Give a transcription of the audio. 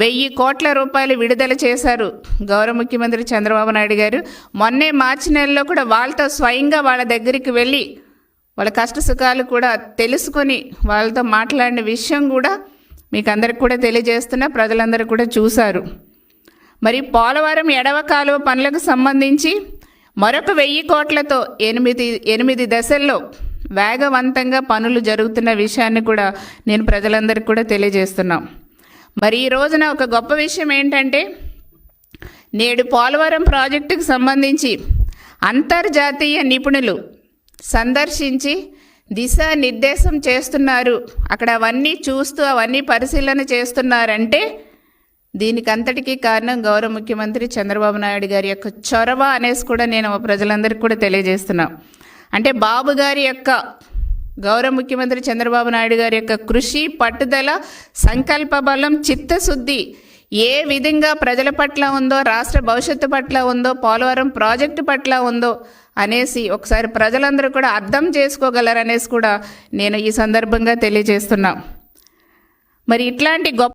వెయ్యి కోట్ల రూపాయలు విడుదల చేశారు గౌరవ ముఖ్యమంత్రి చంద్రబాబు నాయుడు గారు. మొన్నే మార్చి నెలలో కూడా వాళ్ళతో స్వయంగా వాళ్ళ దగ్గరికి వెళ్ళి వాళ్ళ కష్ట సుఖాలు కూడా తెలుసుకొని వాళ్ళతో మాట్లాడిన విషయం కూడా మీకు అందరికి కూడా తెలియజేస్తున్నా ప్రజలందరూ కూడా చూశారు. మరి పోలవరం ఎడవ కాలువ పనులకు సంబంధించి మరొక వెయ్యి కోట్లతో ఎనిమిది ఎనిమిది దశల్లో వేగవంతంగా పనులు జరుగుతున్న విషయాన్ని కూడా నేను ప్రజలందరికీ కూడా తెలియజేస్తున్నాం. మరి ఈ రోజున ఒక గొప్ప విషయం ఏంటంటే నేడు పోలవరం ప్రాజెక్టుకు సంబంధించి అంతర్జాతీయ నిపుణులు సందర్శించి దిశానిర్దేశం చేస్తున్నారు. అక్కడ అవన్నీ చూస్తూ అవన్నీ పరిశీలన చేస్తున్నారంటే దీనికి అంతటికీ కారణం గౌరవ ముఖ్యమంత్రి చంద్రబాబు నాయుడు గారి యొక్క చొరవ అనేసి కూడా నేను ప్రజలందరికీ కూడా తెలియజేస్తున్నా. అంటే బాబు గారి యొక్క గౌరవ ముఖ్యమంత్రి చంద్రబాబు నాయుడు గారి యొక్క కృషి పట్టుదల సంకల్ప బలం చిత్తశుద్ధి ఏ విధంగా ప్రజల పట్ల ఉందో రాష్ట్ర భవిష్యత్తు పట్ల ఉందో పోలవరం ప్రాజెక్టు పట్ల ఉందో అనేసి ఒకసారి ప్రజలందరూ కూడా అర్థం చేసుకోగలరనేసి కూడా నేను ఈ సందర్భంగా తెలియజేస్తున్నా. మరి ఇట్లాంటి గొప్ప